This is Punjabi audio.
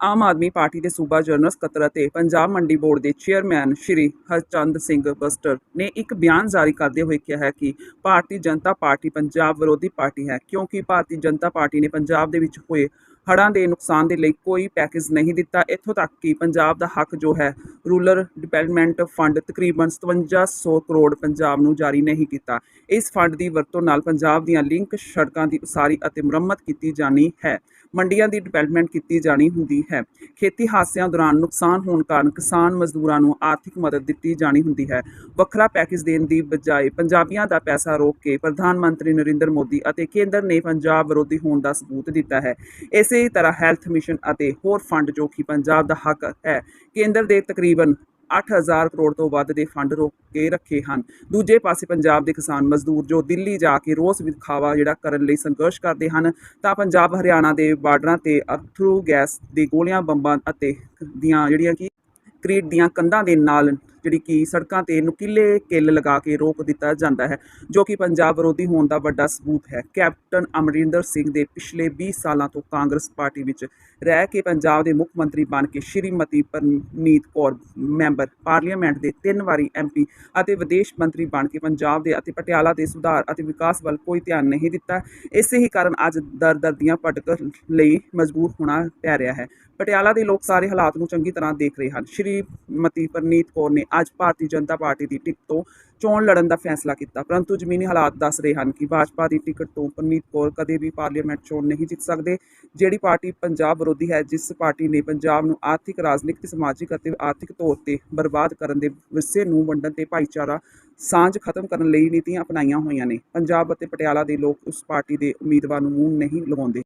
ਆਮ ਆਦਮੀ ਪਾਰਟੀ ਦੇ ਸੂਬਾ ਜਨਰਲ ਸਕੱਤਰ ਅਤੇ ਪੰਜਾਬ ਮੰਡੀ ਬੋਰਡ ਦੇ ਚੇਅਰਮੈਨ ਸ਼੍ਰੀ ਹਰਚੰਦ ਸਿੰਘ ਬਸਟਰ ਨੇ ਇੱਕ ਬਿਆਨ ਜਾਰੀ ਕਰਦੇ ਹੋਏ ਕਿਹਾ ਹੈ ਕਿ ਭਾਰਤੀ ਜਨਤਾ ਪਾਰਟੀ ਪੰਜਾਬ ਵਿਰੋਧੀ ਪਾਰਟੀ ਹੈ, ਕਿਉਂਕਿ ਭਾਰਤੀ ਜਨਤਾ ਪਾਰਟੀ ਨੇ ਪੰਜਾਬ ਦੇ ਵਿੱਚ ਹੋਏ ਹੜ੍ਹਾਂ ਦੇ ਨੁਕਸਾਨ ਦੇ ਲਈ ਕੋਈ ਪੈਕੇਜ ਨਹੀਂ ਦਿੱਤਾ। ਇੱਥੋਂ ਤੱਕ ਕਿ ਪੰਜਾਬ ਦਾ ਹੱਕ ਜੋ ਹੈ, ਰੂਰਲ ਡਿਵੈਲਪਮੈਂਟ ਫੰਡ ਤਕਰੀਬਨ 5700 ਕਰੋੜ ਪੰਜਾਬ ਨੂੰ ਜਾਰੀ ਨਹੀਂ ਕੀਤਾ। ਇਸ ਫੰਡ ਦੀ ਵਰਤੋਂ ਨਾਲ ਪੰਜਾਬ ਦੀਆਂ ਲਿੰਕ ਸੜਕਾਂ ਦੀ ਉਸਾਰੀ ਅਤੇ ਮੁਰੰਮਤ ਕੀਤੀ ਜਾਣੀ ਹੈ। ਮੰਡੀਆਂ ਦੀ ਡਿਵੈਲਪਮੈਂਟ ਕੀਤੀ ਜਾਣੀ ਹੁੰਦੀ ਹੈ। ਖੇਤੀ ਹਾਦਸਿਆਂ ਦੌਰਾਨ ਨੁਕਸਾਨ ਹੋਣ ਕਾਰਨ ਕਿਸਾਨ ਮਜ਼ਦੂਰਾਂ ਨੂੰ ਆਰਥਿਕ ਮਦਦ ਦਿੱਤੀ ਜਾਣੀ ਹੁੰਦੀ ਹੈ। ਵੱਖਰਾ ਪੈਕੇਜ ਦੇਣ ਦੀ ਬਜਾਏ ਪੰਜਾਬੀਆਂ ਦਾ ਪੈਸਾ ਰੋਕ ਕੇ ਪ੍ਰਧਾਨ ਮੰਤਰੀ ਨਰਿੰਦਰ ਮੋਦੀ ਅਤੇ ਕੇਂਦਰ ਨੇ ਪੰਜਾਬ ਵਿਰੋਧੀ ਹੋਣ ਦਾ ਸਬੂਤ ਦਿੱਤਾ ਹੈ। ਇਸੇ ਇਸੇ ਤਰ੍ਹਾਂ ਹੈਲਥ ਮਿਸ਼ਨ ਅਤੇ ਹੋਰ ਫੰਡ ਜੋ ਕਿ ਪੰਜਾਬ ਦਾ ਹੱਕ ਹੈ, ਕੇਂਦਰ ਦੇ ਤਕਰੀਬਨ 8000 ਕਰੋੜ ਤੋਂ ਵੱਧ ਦੇ ਫੰਡ ਰੋਕ ਕੇ ਰੱਖੇ ਹਨ। ਦੂਜੇ ਪਾਸੇ ਪੰਜਾਬ ਦੇ ਕਿਸਾਨ ਮਜ਼ਦੂਰ ਜੋ ਦਿੱਲੀ ਜਾ ਕੇ ਰੋਸ ਵਿਖਾਵਾ ਜਿਹੜਾ ਕਰਨ ਲਈ ਸੰਘਰਸ਼ ਕਰਦੇ ਹਨ, ਤਾਂ ਪੰਜਾਬ ਹਰਿਆਣਾ ਦੇ ਬਾਰਡਰਾਂ ਤੇ ਅਥਰੂ ਗੈਸ ਦੇ ਗੋਲੀਆਂ, ਬੰਬਾਂ ਅਤੇ ਦੀਆਂ ਜਿਹੜੀਆਂ ਕਿ ਕ੍ਰੀਟ ਦੀਆਂ ਕੰਧਾਂ ਦੇ ਨਾਲ ਜਿਹੜੀ ਕਿ ਸੜਕਾਂ ਤੇ ਨੁਕੀਲੇ ਕਿੱਲ ਲਗਾ ਕੇ ਰੋਕ ਦਿੱਤਾ ਜਾਂਦਾ ਹੈ, ਜੋ ਕਿ ਪੰਜਾਬ ਵਿਰੋਧੀ ਹੋਣ ਦਾ ਵੱਡਾ ਸਬੂਤ ਹੈ। ਕੈਪਟਨ ਅਮਰਿੰਦਰ ਸਿੰਘ ਦੇ ਪਿਛਲੇ 20 ਸਾਲਾਂ ਤੋਂ ਕਾਂਗਰਸ ਪਾਰਟੀ ਵਿੱਚ ਰਹਿ ਕੇ ਪੰਜਾਬ ਦੇ ਮੁੱਖ ਮੰਤਰੀ ਬਣ ਕੇ ਸ਼੍ਰੀਮਤੀ ਪਰਨੀਤ ਕੌਰ, ਮੈਂਬਰ ਪਾਰਲੀਮੈਂਟ ਦੇ ਤਿੰਨ ਵਾਰੀ ਐਮਪੀ ਅਤੇ ਵਿਦੇਸ਼ ਮੰਤਰੀ ਬਣ ਕੇ ਪੰਜਾਬ ਦੇ ਅਤੇ ਪਟਿਆਲਾ ਦੇ ਸੁਧਾਰ ਅਤੇ ਵਿਕਾਸ ਵੱਲ ਕੋਈ ਧਿਆਨ ਨਹੀਂ ਦਿੱਤਾ। ਇਸੇ ਹੀ ਕਾਰਨ ਅੱਜ ਦਰ ਦਰ ਦੀਆਂ ਭਟਕ ਲਈ ਮਜਬੂਰ ਹੋਣਾ ਪੈ ਰਿਹਾ ਹੈ। ਪਟਿਆਲਾ ਦੇ ਲੋਕ ਸਾਰੇ ਹਾਲਾਤ ਨੂੰ ਚੰਗੀ ਤਰ੍ਹਾਂ ਦੇਖ ਰਹੇ ਹਨ। ਸ਼੍ਰੀਮਤੀ ਪਰਨੀਤ ਕੌਰ ਨੇ ਅੱਜ ਭਾਰਤੀ ਜਨਤਾ ਪਾਰਟੀ ਦੀ ਟਿਕਟ ਤੋਂ ਚੋਣ ਲੜਨ ਦਾ ਫੈਸਲਾ ਕੀਤਾ। ਪਰੰਤੂ ਜ਼ਮੀਨੀ ਹਾਲਾਤ ਦੱਸ ਰਹੇ ਹਨ ਕਿ ਭਾਜਪਾ ਦੀ ਟਿਕਟ ਤੋਂ ਪਰਨੀਤ ਕੌਰ ਕਦੇ ਵੀ ਪਾਰਲੀਮੈਂਟ ਚੋਣ ਨਹੀਂ ਜਿੱਤ ਸਕਦੇ। ਜਿਹੜੀ ਪਾਰਟੀ ਪੰਜਾਬ ਵਿਰੋਧੀ ਹੈ, ਜਿਸ ਪਾਰਟੀ ਨੇ ਪੰਜਾਬ ਨੂੰ ਆਰਥਿਕ, ਰਾਜਨੀਤਿਕ, ਸਮਾਜਿਕ ਅਤੇ ਆਰਥਿਕ ਤੌਰ ਤੇ ਬਰਬਾਦ ਕਰਨ ਦੇ ਵਿਰਸੇ ਨੂੰ ਵੰਡਣ ਤੇ ਭਾਈਚਾਰਾ ਸਾਂਝ ਖਤਮ ਕਰਨ ਲਈ ਨੀਤੀਆਂ ਅਪਣਾਈਆਂ ਹੋਈਆਂ ਨੇ। ਪੰਜਾਬ ਅਤੇ ਪਟਿਆਲਾ ਦੇ ਲੋਕ ਉਸ ਪਾਰਟੀ ਦੇ ਉਮੀਦਵਾਰ ਨੂੰ ਮੂੰਹ ਨਹੀਂ ਲਗਾਉਂਦੇ।